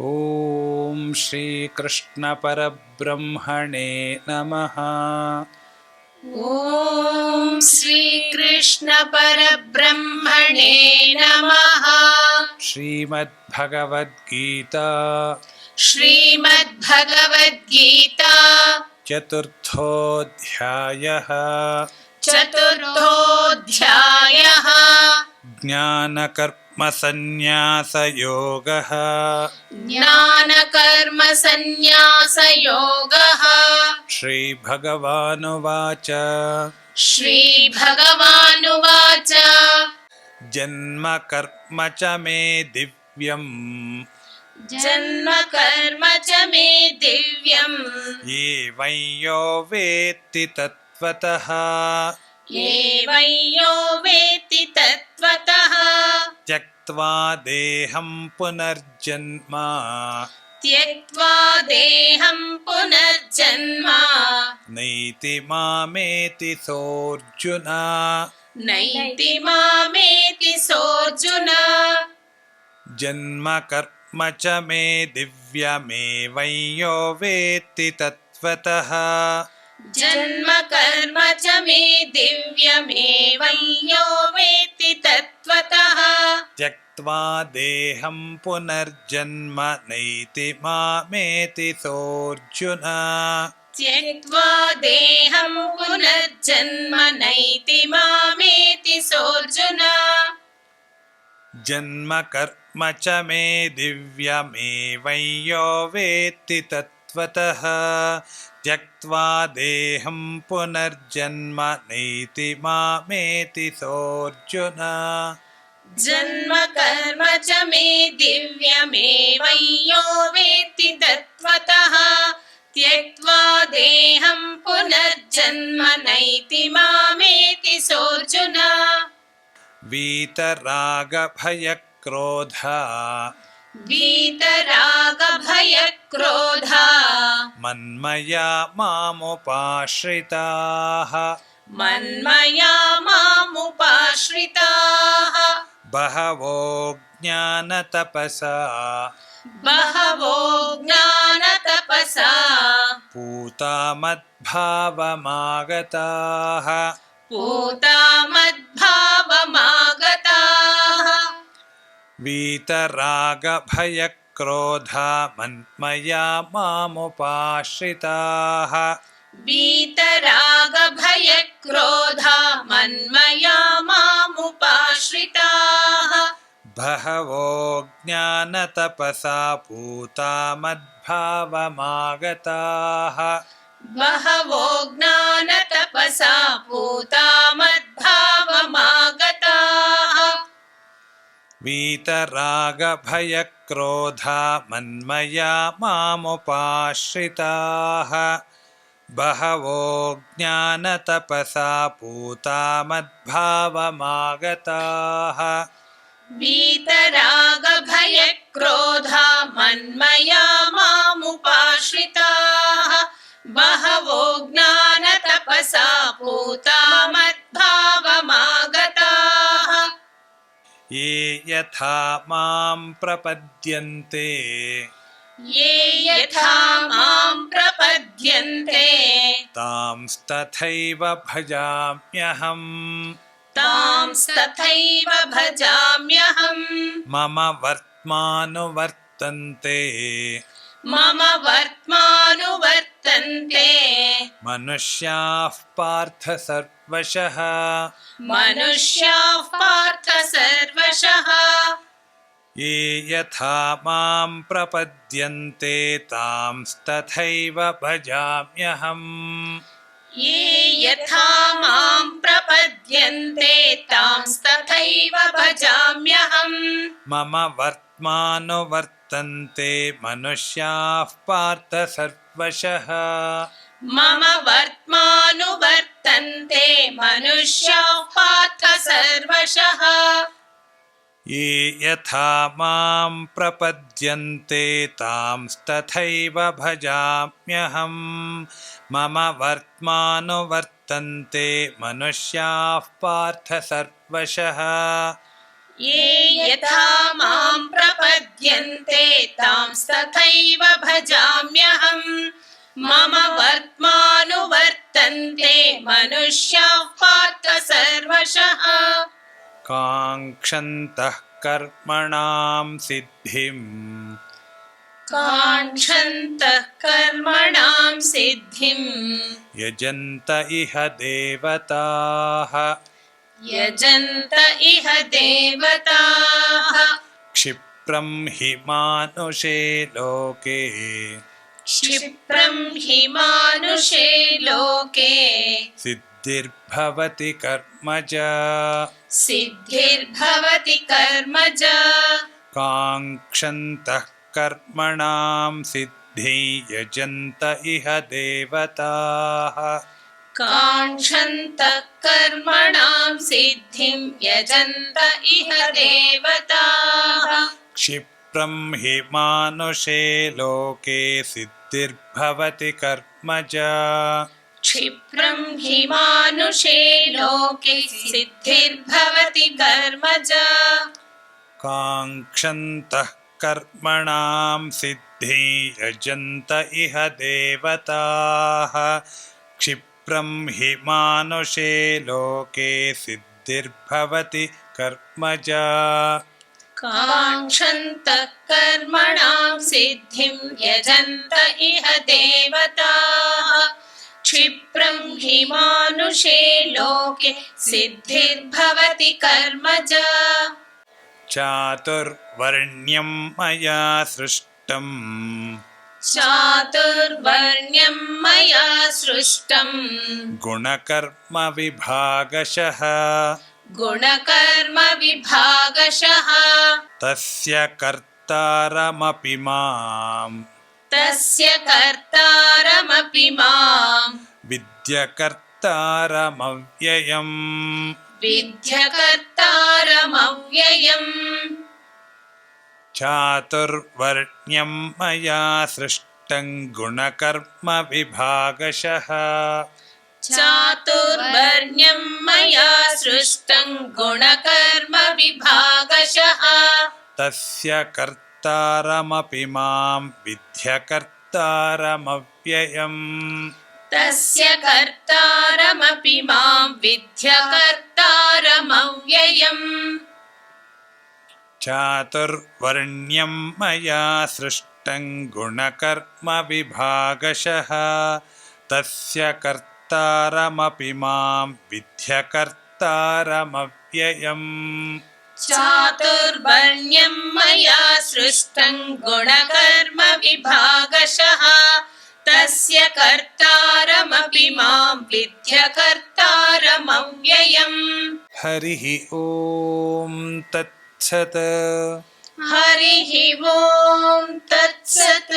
ॐ श्रीकृष्णपरब्रह्मणे नमः। ॐ श्रीकृष्णपरब्रह्मणे नमः। श्रीमद्भगवद्गीता। श्रीमद्भगवद्गीता। चतुर्थोऽध्यायः। चतुर्थोऽध्यायः ज्ञानकर्मसन्न्यासयोगः। ज्ञानकर्मसन्न्यासयोगः। श्रीभगवानुवाच। श्रीभगवानुवाच। जन्मकर्म च मे दिव्यम्। जन्म कर्म च मे दिव्यम्। एवं यो वेत्ति तत्त्वतः यो वेत्ति तत्त्वतः। त्यक्त्वा देहं पुनर्जन्म। त्यक्त्वा देहं पुनर्जन्म। नैति मामेति सोऽर्जुन। नैति मामेति सोऽर्जुन। जन्मकर्म च मे दिव्यमेवं यो वेत्ति तत्त्वतः जन्म कर्म च मे दिव्यमेवं यो वेत्ति तत्त्वतः। त्यक्त्वा देहं पुनर्जन्म नैति मामेति सोऽर्जुन। त्यक्त्वा देहं पुनर्जन्म नैति मामेति सोऽर्जुन। जन्मकर्म च मे दिव्यमेवं यो वेत्ति तत्त्वतः त्यक्त्वा देहं पुनर्जन्म नैति मामेति सोऽर्जुन। जन्म कर्म च मे दिव्यमेवं यो वेत्ति तत्त्वतः। त्यक्त्वा देहं पुनर्जन्म नैति मामेति सोऽर्जुन। वीतरागभयक्रोधा वीतरागभयक्रोधा मन्मया मामुपाश्रिताः। मन्मया मामुपाश्रिताः। बहवो ज्ञानतपसा। बहवो ज्ञानतपसा। पूता मद्भावमागताः पूता मद्भावमागताः वीतरागभयक्रोधा मन्मया मामुपाश्रिताः। वीतरागभयक्रोधा मन्मया मामुपाश्रिताः। बहवो ज्ञानतपसा पूता मद्भावमागताः। बहवो ज्ञानतपसा पूता वीतरागभयक्रोधा मन्मया मामुपाश्रिताः। बहवो ज्ञानतपसा पूता मद्भावमागताः। वीतरागभयक्रोधा मन्मया मामुपाश्रिताः। बहवो ज्ञानतपसा पूता ये यथा मां प्रपद्यन्ते। ये यथा मां प्रपद्यन्ते। तांस्तथैव भजाम्यहम्। तांस्तथैव भजाम्यहम्। मम वर्त्मानुवर्तन्ते। मम वर्त्मानुवर्तन्ते मनुष्याः पार्थ सर्वशः। मनुष्याः पार्थ सर्वशः। ये यथा माँ प्रपद्यन्ते तांस्तथैव भजाम्यहम्। ये यथा मां प्रपद्यन्ते तांस्तथैव भजाम्यहम्। मम वर्त्मानुवर्तन्ते मनुष्याः पार्थ सर्वशः। मम वर्त्मानुवर्तन्ते मनुष्याः पार्थ सर्वशः ये यथा मां प्रपद्यन्ते तांस्तथैव भजाम्यहम्। मम वर्त्मानुवर्तन्ते मनुष्याः पार्थ सर्वशः। ये यथा मां प्रपद्यन्ते तांस्तथैव भजाम्यहम्। मम वर्त्मानुवर्तन्ते मनुष्याः पार्थ सर्वशः काङ्क्षन्तः कर्मणां सिद्धिम्। काङ्क्षन्तः कर्मणां सिद्धिम्। यजन्त इह देवताः। यजन्त इह देवताः। क्षिप्रं हि मानुषे लोके। क्षिप्रं हि मानुषे लोके सिद्धिर्भवति कर्मज। सिद्धिर्भवति कर्मज। काङ्क्षन्तः कर्मणां सिद्धि यजन्त इह देवताः। काङ्क्षन्तः कर्मणां सिद्धिं यजन्त इह देवताः। क्षिप्रं हि मानुषे लोके सिद्धिर्भवति कर्मज क्षिप्रं हि मानुषे लोके सिद्धिर्भवति कर्मज। काङ्क्षन्तः कर्मणां सिद्धि यजन्त इह देवताः। क्षिप्रं हि मानुषे लोके सिद्धिर्भवति कर्मज। काङ्क्षन्तः कर्मणां सिद्धिं यजन्त इह देवताः क्षिप्रं हि मानुषे लोके सिद्धिर्भवति कर्मज। चातुर्वर्ण्यं मया सृष्टम्। चातुर्वर्ण्यं मया सृष्टम्। गुणकर्मविभागशः गुणकर्मविभागशः तस्य कर्तारमपि माम् तस्य कर्तारमपि माम्। विद्यकर्तारमव्ययम्। विद्यकर्तारमव्ययम्। चातुर्वर्ण्यं मया सृष्टं गुणकर्मविभागशः चातुर्वर्ण्यं मया सृष्टं गुणकर्मविभागशः तस्य कर्तारमपि मां विद्यकर्तारमव्ययम् तस्य कर्तारमपि मां विद्यकर्तारमव्ययम् चातुर्वर्ण्यं मया सृष्टं गुणकर्मविभागशः। तस्य कर्तारमपि मां विद्यकर्तारमव्ययम् चातुर्वर्ण्यं मया सृष्टं गुणकर्मविभागशः तस्य कर्तारमपि मां विद्यकर्तारमव्ययम् हरिः ॐ तत्सत्। हरिः ॐ तत्सत्